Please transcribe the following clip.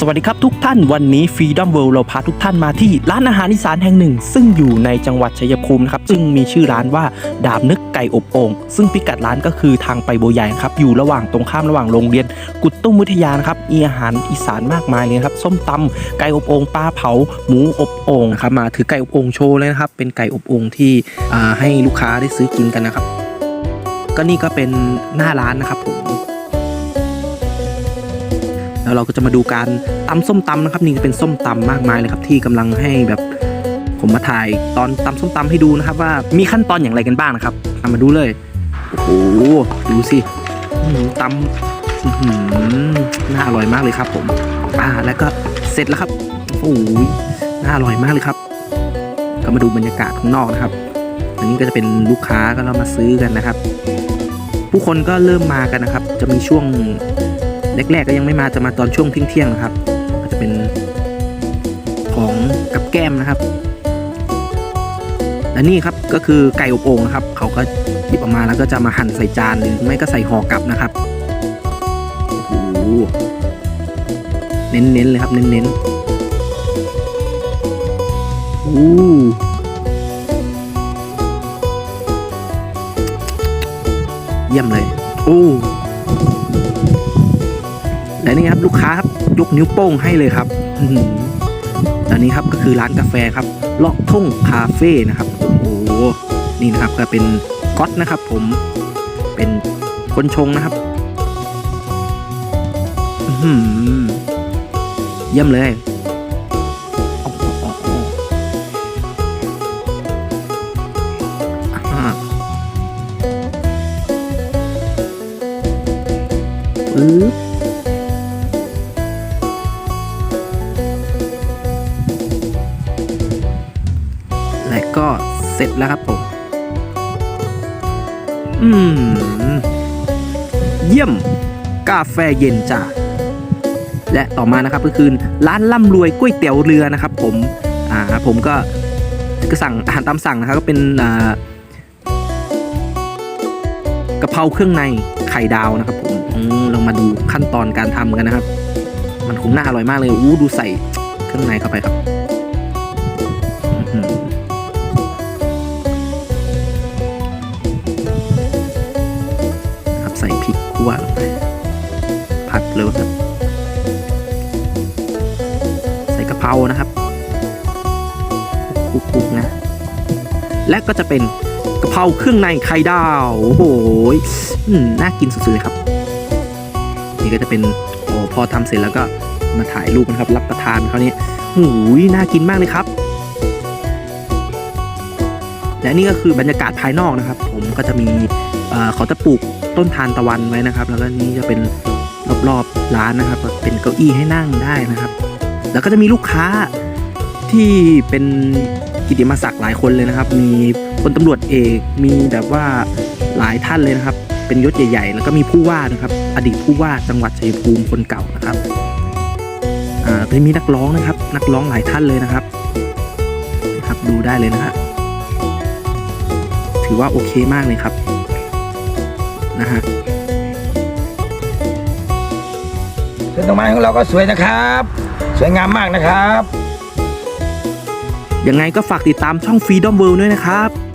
สวัสดีครับทุกท่านวันนี้ Freedom World เราพาทุกท่านมาที่ร้านอาหารอีสานแห่งหนึ่ง ซึ่งอยู่ในจังหวัดชัยภูมินะครับซึ่งมีชื่อร้านว่าดาบนึกไก่อบโอ่งซึ่งพิกัดร้านก็คือทางไปโบใหญ่ครับอยู่ระหว่างตรงข้ามระหว่างโรงเรียน กุดตุ้มวิทยานะครับมีอาหารอีสานมากมายเลยครับส้มตำไก่อบโอ่งปลาเผา หมูอบโอ่งครับมาถือไก่อบโอ่งโชว์เลยนะครับเป็นไก่อบโอ่งที่ให้ลูกค้าได้ซื้อกินกันนะครับ ก็นี่ก็เป็นหน้าร้านนะครับผม แล้วเราก็จะมาดูการตำส้มตำนะครับ นี่จะเป็นส้มตำมากมายเลยครับ ที่กำลังให้แบบผมมาถ่ายตอนตำส้มตำให้ดูนะครับ ว่ามีขั้นตอนอย่างไรกันบ้างนะครับามาดูเลยโอ้โหดูสิตำน่าอร่อยมากเลยครับผม อ่า แล้วก็เสร็จแล้วครับโอ้โหน่าอร่อยมากเลยครับ ก็มาดูบรรยากาศข้างนอกนะครับอันนี้ก็จะเป็นลูกค้าก็เรามาซื้อกันนะครับ ผู้คนก็เริ่มมากันนะครับ จะมีช่วง แรกๆก็ยังไม่มาจะมาตอนช่วงเที่ยงๆนะครับ ก็จะเป็นของกับแก้มนะครับและนี่ครับก็คือไก่อบโอ่งนะครับ เขาก็หยิบออกมาแล้วก็จะมาหั่นใส่จานหรือไม่ก็ใส่ห่อกลับนะครับโอ้โหเน้นๆเลยครับเน้นๆอู้เยี่ยมเลย โอ้ และนี่ครับลูกค้าครับยกนิ้วโป้งให้เลยครับอื้อหืออันนี้ครับก็คือร้านกาแฟครับเลาะทุ่งคาเฟ่นะครับโอ้โหนี่นะครับก็เป็นก๊อตนะครับ ผมเป็นคนชงนะครับอือหือเยี่ยมเลยอ้โอ้โหอ่าปึ๊บ ก็เสร็จแล้วครับผม อืม เยี่ยม กาแฟเย็นจ้าและต่อมานะครับก็คือร้านร่ำรวยก๋วยเตี๋ยวเรือนะครับ ผม อ่า ผมก็ก็สั่งอาหารตามสั่งนะครับก็เป็นอ่ากะเพราเครื่องในไข่ดาวนะครับ ผมอืมเรามาดูขั้นตอนการทำกันนะครับ มันคงน่าอร่อยมากเลยอู้ดูใส่เครื่องในเข้าไปครับ ส่พริกคั่วลงไปผัดเลยครับ ใส่กะเพรานะครับคลุกๆนะ และก็จะเป็นกะเพราเครื่องในไข่ดาวโอ้โหน่ากินสุดๆเลยครับ นี่ก็จะเป็นโอ้พอทำเสร็จแล้วก็มาถ่ายรูปนะครับ รับประทานเขาวนี้หูยน่ากินมากเลยครับ และนี่ก็คือบรรยากาศภายนอกนะครับ ผมก็จะมีเขาจะปลูกต้นทานตะวันไว้นะครับ แล้วก็นี่จะเป็นรอบๆร้านนะครับ เป็นเก้าอี้ให้นั่งได้นะครับ แล้วก็จะมีลูกค้าที่เป็นกิติมศักดิ์หลายคนเลยนะครับ มีพลตำรวจเอกมีแบบว่าหลายท่านเลยนะครับ เป็นยศใหญ่ ๆ แล้วก็มีผู้ว่านะครับ อดีตผู้ว่าจังหวัดชัยภูมิคนเก่านะครับอ่าจะมีนักร้องนะครับ นักร้องหลายท่านเลยนะครับนะครับดูได้เลยนะครับ ถือว่าโอเคมากเลยครับนะฮะต้นดอกไม้ของเราก็สวยนะครับ สวยงามมากนะครับ ยังไงก็ฝากติดตามช่อง Freedom World ด้วยนะครับ